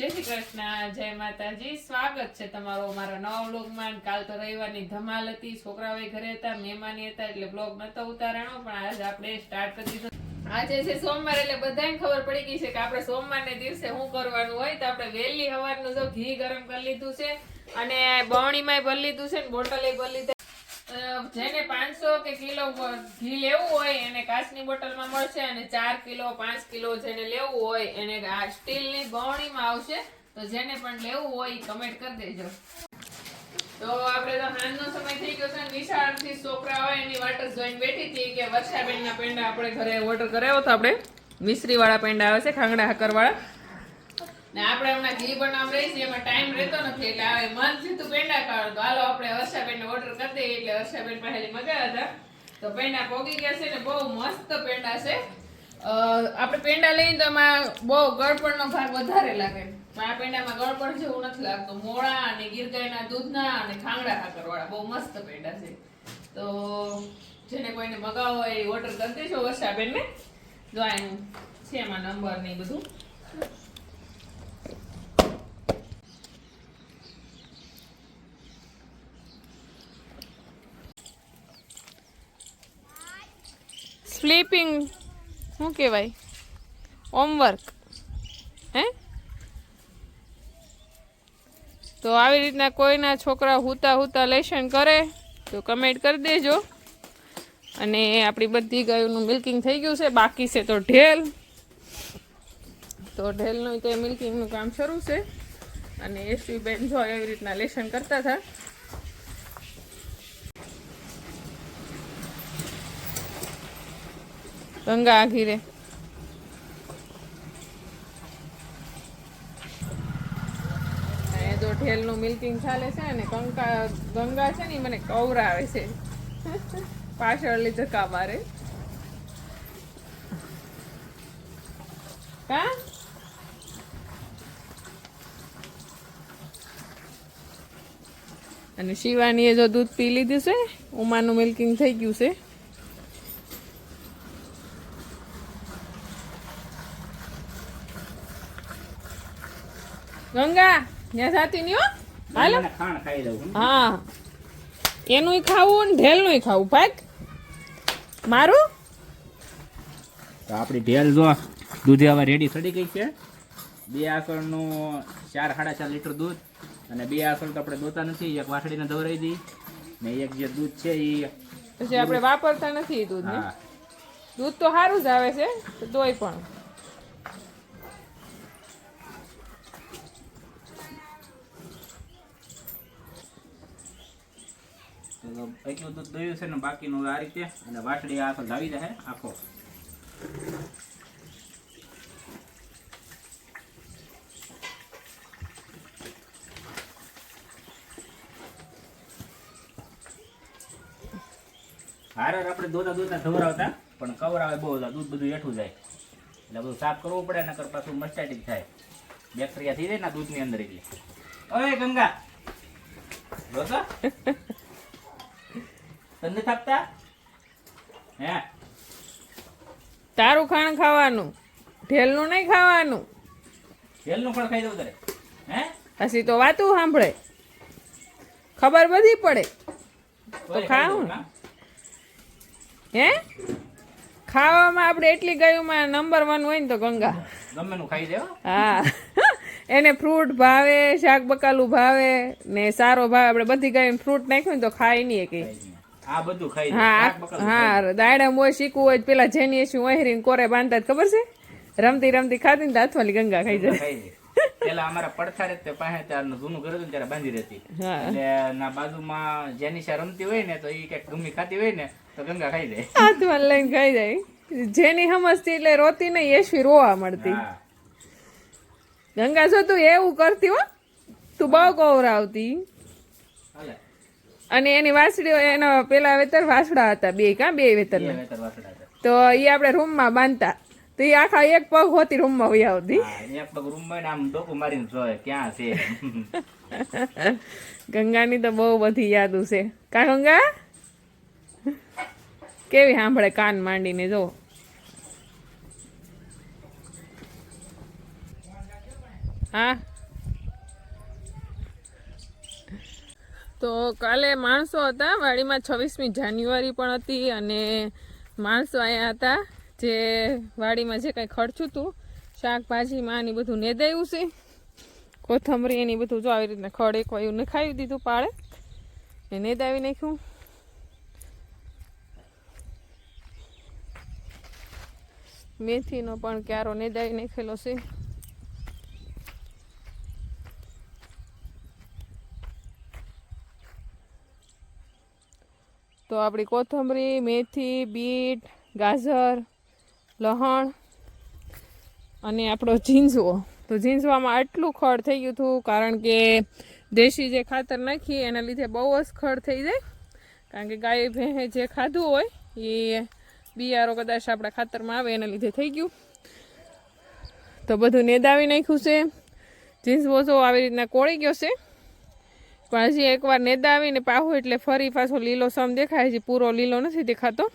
જય શ્રી કૃષ્ણ, જય માતાજી. સ્વાગત છે તમારો મારા નવા વ્લોગમાં. કાલ તો રવિવારની ધમાલ હતી. છોકરાઓ ઘરે હતા, મહેમાની હતા, એટલે બ્લોગ નતો ઉતારણો પણ આજે આપણે સ્ટાર્ટ કરી દીધો. આજે છે સોમવાર, એટલે બધાને ખબર પડી ગઈ છે કે આપણે સોમવારને દિવસે શું કરવાનું હોય. તો આપણે વહેલી સવારનું જો ઘી ગરમ કરી લીધું છે અને બવણીમાંય ભરી લીધું છે ને બોટલે ભરી લીધા. જેને પાંચસો કે કિલો ઘી લેવું હોય એને કાચની બોટલમાં મળશે અને ચાર કિલો, પાંચ કિલો જેને લેવું હોય એને આ સ્ટીલની ગોણીમાં આવશે. તો જેને પણ લેવું હોય કમેન્ટ કરી દેજો. તો આપણે તો હાંજનો સમય થઈ ગયો છે. નિશાળથી છોકરા હોય એની વાટ જ જોઈને બેઠી હતી કે વર્ષાબેનના પેંડા આપણે ઘરે ઓર્ડર કરાવ્યો તો આપણે. મિશ્રી વાળા પેંડા આવે છે ખાંગડા હાકર વાળા ને આપણે હમણાં ઘી બનાવ રહી એમાં ટાઈમ રહેતો નથી, એટલે હવે મન થયું પેંડા ખાવાનું તો હાલો આપણે હર્ષાબેન ઓર્ડર કરી દઈએ, એટલે હર્ષાબેન પાસેથી મગાવ્યા હતા. તો પેંડા પોગી ગયા છે ને બહુ મસ્ત પેંડા છે. આપણે પેંડા લઈને તો એમાં બહુ ગળપણનો ભાગ વધારે લાગે. પણ આ પેંડામાં ગળપણ જેવું નથી લાગતું. મોળા અને ગીર ગાયના દૂધના અને ખાંગડા ખાકરવાળા બહુ મસ્ત પેંડા છે. તો જેને કોઈને મગાવો હોય એ ઓર્ડર કરી દેજો વર્ષાબેનને જો આનું છે એમાં નંબર ને બધું. સ્લીપિંગ શું કહેવાય? હોમવર્ક હે? તો આવી રીતના કોઈના છોકરા હુતા હુતા લેશન કરે, તો કમેન્ટ કરી દેજો. અને આપણી બધી ગાયોનું મિલ્કિંગ થઈ ગયું છે, બાકી છે તો ઢેલ. તો ઢેલનું તો મિલ્કિંગનું કામ શરૂ છે. અને એસવી બેન જો એવી રીતના લેશન કરતા હતા. ગંગા આઘીરે જો ઢેલનું મિલ્કિંગ ચાલે છે ને કંકા, ગંગા છે ને મને કવરાવે છે. પાછળ ધક્કા મારે કા? અને શિવાનીએ જો દૂધ પી લીધું છે, ઉમાનું મિલ્કિંગ થઈ ગયું છે. ગંગા ત્યાં સાથી નહીં હો. હાલો. ખાણ ખાઈ દઉં હા. એનુંય ખાવું ને ઢેલનુંય ખાવું. ભાઈ મારું? તો આપણી ઢેલ જો દૂધ હવે રેડી સડી ગઈ છે. બે આસળનું ચાર સાડા ચાર લીટર દૂધ અને બે આસળ તો આપણે દોતા નથી. એક વાસળીને દવરાઈ દી. ને એક જે દૂધ છે એ પછી આપણે વાપરતા નથી દૂધ દૂધ તો સારું જ આવે છે તોય પણ. એટલું દૂધ દોયું છે ને બાકીનું આ રીતે અને વાટડી આખો લાવી જાય આખો. હારર આપણે દોતા દોતા ધવરાવતા, પણ કવરાવે બહુ બધા દૂધ બધું હેઠું જાય. એટલે બધું સાફ કરવું પડે, નકર પાછું મસ્ટાટિક થાય. બેક્ટેરિયા થઈ જાય ને દૂધની અંદર એટલે. ઓય ગંગા. જોતો તને થાપતા? હે? તારું ખાણ ખાવાનું. ઢેલનું નહીં ખાવાનું. ઢેલનું પણ ખાઈ દઉં તારે. હે? પછી તો વાતું સાંભળે. ખબર બધી પડે. તો ખાવું. હા? ખાવામાં આપણે એટલી ગયુંમાં નંબર વન હોય ને તો ગંગા. ગમે ખાઈ દેવા હા. એને ફ્રૂટ ભાવે શાક બકાલું ભાવે ને સારો ભાવે. આપણે બધી ગાય ફ્રૂટ નાખ્યું ને તો ખાય નહીં કઈ આ બધું ખાઈ હા હા દાયડા હોય શીખવું હોય પેલા જેની એસી વહેરીને કોરે બાંધતા ખબર છે? રમતી રમતી ખાતી ને તો ગંગા ખાઈ જાય. પેલા અમારા પડખા રહેતે પાસે ત્યારનું જૂનું ઘર હતું ત્યારે બાંધી રહેતી. એટલે ના બાજુમાં જેનિશા રમતી હોય ને તો એ કંઈક ગમી ખાતી હોય ને તો ગંગા ખાઈ જાય. હાથમાં લઈને ખાઈ જાય. જેની સમજતી એટલે રોતી નહીં યશવી રોવા મળતી. ગંગા જો તું એવું કરતી હો તું બહુ ગૌરાવતી હાલે. અને એની વાસળીઓ એના પેલા વેતર વાસડા હતા બે કા બે વેતર. તો એ આપણે રૂમમાં બાંધતા. તો એ આખા એક પગ હોતી રૂમમાં માં આવતી એક પગ રૂમમાં ને આમ ડોકું મારીને જોય ક્યાં છે? ગંગાની તો બહુ બધી યાદો છે. કા ગંગા? કેવી સાંભળે કાન માંડીને જો. હા? તો કાલે માણસો હતા, વાડીમાં છવ્વીસમી જાન્યુઆરી પણ હતી અને માણસો અહીંયા હતા, જે વાડીમાં જે કંઈ ખર્ચું હતું શાકભાજીમાં ને બધું નેદાયું છે. કોથમરી એની બધું જો આવી રીતના ખડ એક વાયું નખાવી દીધું પાળે. એ નેદાવી નાખ્યું. મેથીનો પણ ક્યારો નેદાવી નાખેલો છે. તો આપણી કોથમરી, મેથી, બીટ, ગાજર, લહણ અને આપણો ઝીંઝવો તો ઝીંઝવામાં આટલું ખડ થઈ ગયું હતું કારણ કે દેશી જે ખાતર નાખીએ એના લીધે બહુ જ ખડ થઈ જાય. કારણ કે ગાય ભેંસે જે ખાધું હોય એ બિયારો કદાચ આપણા ખાતરમાં આવે એના લીધે થઈ ગયું. તો બધું નેદાવી નાખ્યું છે. ઝીંઝવો જો આવી રીતના કોળી ગયો છે. પણ હજી એકવાર નેદા આવીને પાહું એટલે ફરી પાછો લીલો સમ દેખાય છે. પૂરો લીલો નથી દેખાતો.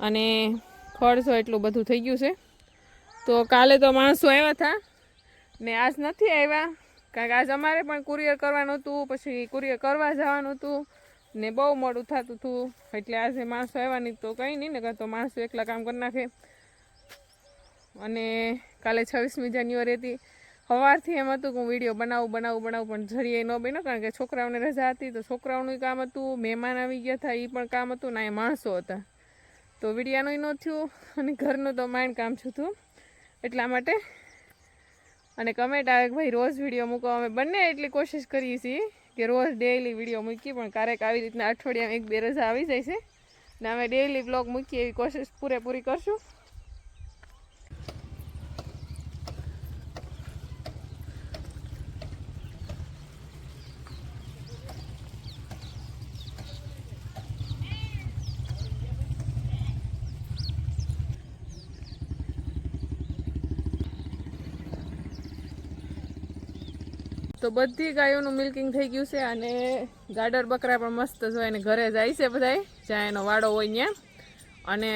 અને ખડસો એટલું બધું થઈ ગયું છે. તો કાલે તો માણસો આવ્યા હતા. ને આજ નથી આવ્યા. કારણ કે આજ અમારે પણ કુરિયર કરવાનું હતું, પછી કુરિયર કરવા જવાનું હતું. ને બહુ મોડું થતું હતું. એટલે આજે માણસો આવ્યા નહીં તો કંઈ નહીં ને તો માણસો એકલા કામ કરી નાખે. અને કાલે છવ્વીસમી જાન્યુઆરી હતી. સવારથી એમ હતું કે હું વીડિયો બનાવું બનાવું બનાવું, પણ જરીએ ન બન્યો, કારણ કે છોકરાઓને રજા હતી તો છોકરાઓનું કામ હતું, મહેમાન આવી ગયા હતા એ પણ કામ હતું ને એ માણસો હતા. તો વિડીયાનું ન થયું અને ઘરનું તો માઇન્ડ કામ છું એટલા માટે અને કમેન્ટ આવે કે ભાઈ રોજ વીડિયો મૂકો, અમે બંને એટલી કોશિશ કરીએ છીએ કે રોજ ડેઈલી વીડિયો મૂકીએ, પણ ક્યારેક આવી રીતના અઠવાડિયામાં એક બે રજા આવી જાય છે. ને અમે ડેઈલી બ્લોગ મૂકીએ એવી કોશિશ પૂરેપૂરી કરશું. તો બધી ગાયોનું મિલ્કિંગ થઈ ગયું છે અને ગાડર બકરા પણ મસ્ત જોઈને ઘરે જાય છે બધાય. જ્યાં એનો વાડો હોય ત્યાં અને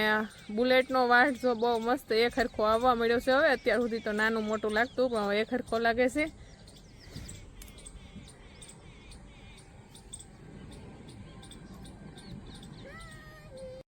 બુલેટનો વાડ જો બહુ મસ્ત એક હરખો આવવા મળ્યો છે હવે. અત્યાર સુધી તો નાનું મોટું લાગતું, પણ હવે એક હરખો લાગે છે.